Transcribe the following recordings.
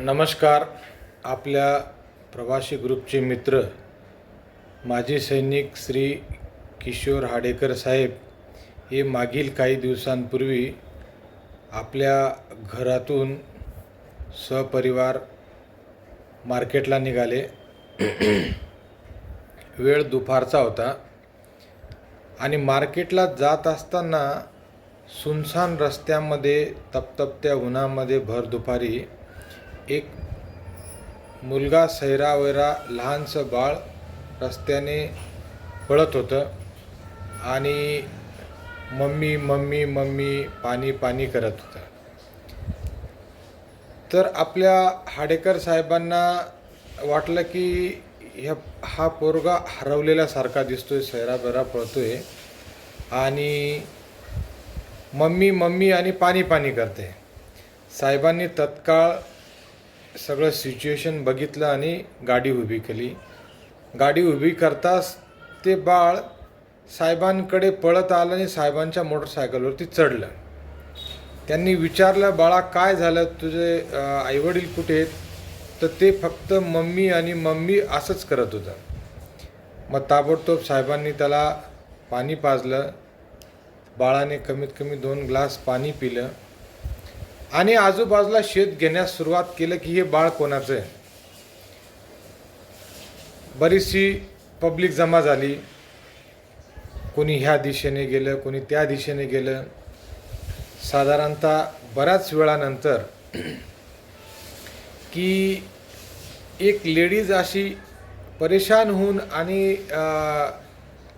नमस्कार. आपल्या प्रवासी ग्रुपचे मित्र माजी सैनिक श्री किशोर हाडेकर साहेब हे मागील काही दिवसांपूर्वी आपल्या घरातून सपरिवार मार्केटला निघाले. वेळ दुपारचा होता आणि मार्केटला जात असताना सुनसान रस्त्यामध्ये तपतपत्या उन्हामध्ये भर दुपारी एक मुलगा सैरावैरा लहानसं बाळ रस्त्याने पळत होतं आणि मम्मी मम्मी मम्मी पाणी पाणी करत होतं. तर आपल्या हाडेकर साहेबांना वाटलं की ह्या हा पोरगा हरवलेल्यासारखा दिसतोय सैराबैरा पळतोय आणि मम्मी मम्मी आणि पाणी पाणी करते. साहेबांनी तत्काळ सगळं सिच्युएशन बघितलं आणि गाडी उभी केली. गाडी उभी करताच ते बाळ साहेबांकडे पळत आलं आणि साहेबांच्या मोटरसायकलवरती चढलं. त्यांनी विचारलं बाळा काय झालं? तुझे आईवडील कुठे आहेत? तर ते फक्त मम्मी आणि मम्मी असंच करत होतं. मग ताबडतोब साहेबांनी त्याला पाणी पाजलं. बाळाने कमीत कमी दोन ग्लास पाणी पिलं. आणि आजूबाजूला शेत घेण्यास सुरुवात केलं की हे बाळ कोणाचं आहे? बरीचशी पब्लिक जमा झाली. कोणी ह्या दिशेने गेलं कोणी त्या दिशेने गेलं. साधारणतः बऱ्याच वेळानंतर की एक लेडीज अशी परेशान होऊन आणि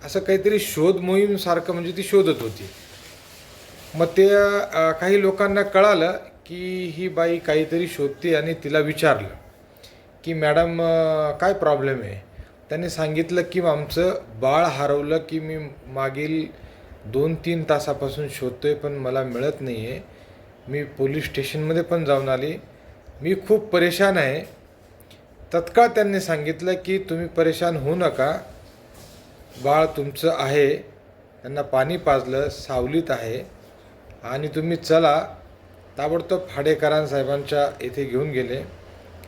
असं काहीतरी शोध मोहीमसारखं म्हणजे ती शोधत होती. मग ते काही लोकांना कळालं की ही बाई काहीतरी शोधते आणि तिला विचारलं की मॅडम काय प्रॉब्लेम आहे? त्यांनी सांगितलं की आमचं बाळ हरवलं की मी मागील दोन तीन तासापासून शोधतोय पण मला मिळत नाही आहे मी पोलीस स्टेशनमध्ये पण जाऊन आली. मी खूप परेशान आहे. तत्काळ त्यांनी सांगितलं की तुम्ही परेशान होऊ नका. बाळ तुमचं आहे. त्यांना पाणी पाजलं सावलीत आहे. आणि तुम्ही चला ताबडतोब फाडेकरां साहेबांच्या येथे घेऊन गेले.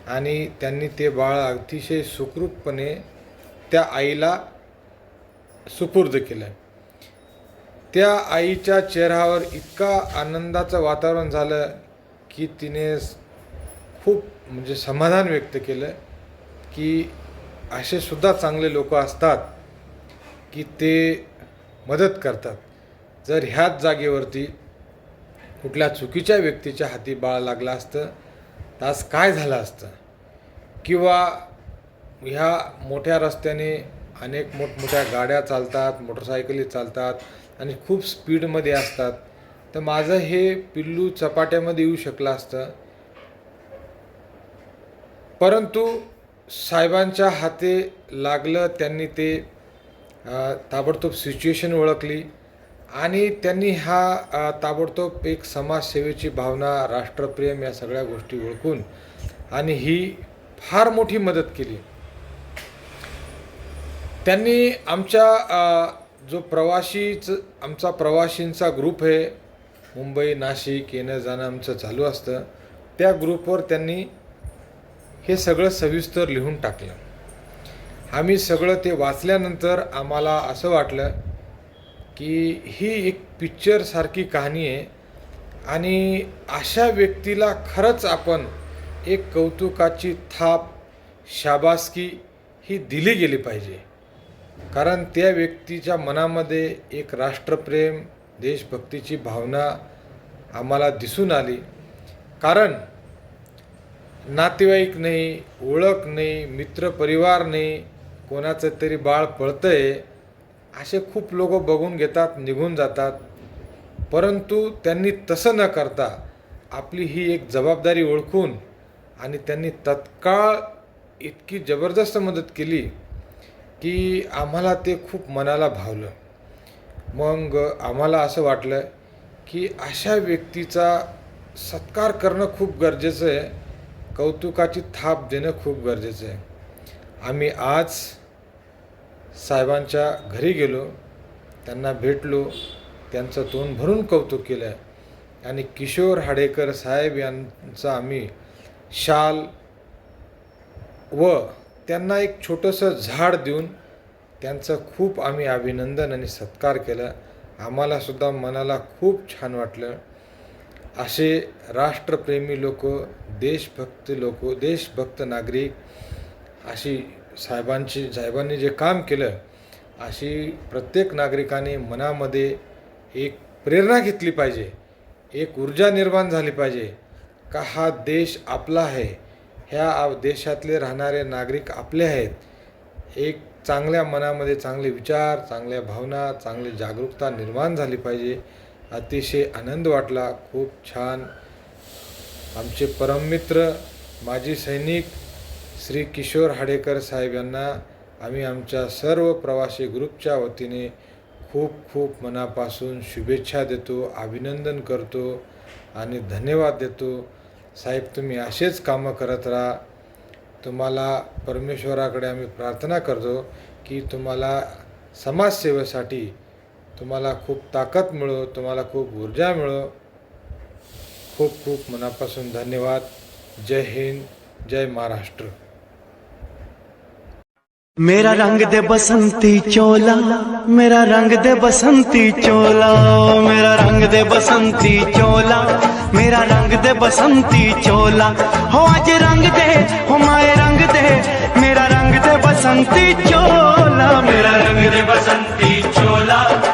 आणि त्यांनी ते बाळ अतिशय सुखरूपपणे त्या आईला सुपूर्द केलं. त्या आईच्या चेहऱ्यावर इतका आनंदाचं वातावरण झालं की तिने खूप म्हणजे समाधान व्यक्त केलं की असे सुद्धा चांगले लोक असतात की ते मदत करतात. जर ह्याच जागेवरती कुठल्या चुकीच्या व्यक्तीच्या हाती बाळ लागलं असतं तास काय झालं असतं? किंवा ह्या मोठ्या रस्त्याने अनेक मोठमोठ्या गाड्या चालतात मोटरसायकली चालतात आणि खूप स्पीडमध्ये असतात तर माझं हे पिल्लू चपाट्यामध्ये येऊ शकलं असतं. परंतु साहेबांच्या हाते लागलं त्यांनी ते ताबडतोब सिच्युएशन ओळखली. आणि त्यांनी हा ताबडतोब एक समाजसेवेची भावना राष्ट्रप्रेम या सगळ्या गोष्टी ओळखून आणि ही फार मोठी मदत केली. त्यांनी आमच्या जो प्रवाशीच आमचा प्रवाशींचा ग्रुप आहे मुंबई नाशिक येणं जाणं आमचं चालू असतं त्या ग्रुपवर त्यांनी हे सगळं सविस्तर लिहून टाकलं. आम्ही सगळं ते वाचल्यानंतर आम्हाला असं वाटलं की ही एक पिक्चरसारखी कहाणी आहे. आणि अशा व्यक्तीला खरंच आपण एक कौतुकाची थाप शाबासकी ही दिली गेली पाहिजे. कारण त्या व्यक्तीच्या मनामध्ये एक राष्ट्रप्रेम देशभक्तीची भावना आम्हाला दिसून आली. कारण नातेवाईक नाही ओळख नाही मित्रपरिवार नाही कोणाचं तरी बाळ पळतं आहे असे खूप लोक बघून घेतात निघून जातात. परंतु त्यांनी तसं न करता आपली ही एक जबाबदारी ओळखून आणि त्यांनी तत्काळ इतकी जबरदस्त मदत केली की आम्हाला ते खूप मनाला भावलं. मग आम्हाला असं वाटलं की अशा व्यक्तीचा सत्कार करणं खूप गरजेचं आहे. कौतुकाची थाप देणं खूप गरजेचं आहे. आम्ही आज साहेबांच्या घरी गेलो. त्यांना भेटलो. त्यांचं तोंड भरून कौतुक केलं. आणि किशोर हाडेकर साहेब यांचं आम्ही शाल व त्यांना एक छोटंसं झाड देऊन त्यांचं खूप आम्ही अभिनंदन आणि सत्कार केला. आम्हालासुद्धा मनाला खूप छान वाटलं. असे राष्ट्रप्रेमी लोक देशभक्त लोक देशभक्त नागरिक अशी साहेबांची साहेबांनी जे काम केलं अशी प्रत्येक नागरिकाने मनामध्ये एक प्रेरणा घेतली पाहिजे. एक ऊर्जा निर्माण झाली पाहिजे. का हा देश आपला आहे? ह्या देशातले राहणारे नागरिक आपले आहेत. एक चांगल्या मनामध्ये चांगले विचार चांगल्या भावना चांगली जागरूकता निर्माण झाली पाहिजे. अतिशय आनंद वाटला. खूप छान. आमचे परममित्र माजी सैनिक श्री किशोर हाडेकर साहेब यांना आम्ही आमच्या सर्व प्रवासी ग्रुपच्या वतीने खूप खूप मनापासून शुभेच्छा देतो अभिनंदन करतो आणि धन्यवाद देतो. साहेब तुम्ही असेच कामं करत राहा. तुम्हाला परमेश्वराकडे आम्ही प्रार्थना करतो की तुम्हाला समाजसेवेसाठी तुम्हाला खूप ताकद मिळो तुम्हाला खूप ऊर्जा मिळो. खूप खूप मनापासून धन्यवाद. जय हिंद जय महाराष्ट्र. मेरा रंग दे बसंती चोला मेरा रंग दे बसंती चोला मेरा रंग दे बसंती चोला मेरा रंग दे बसंती चोला। हो आज रंग दे हो माए रंग दे मेरा रंग दे बसंती चोला मेरा रंग दे बसंती चोला।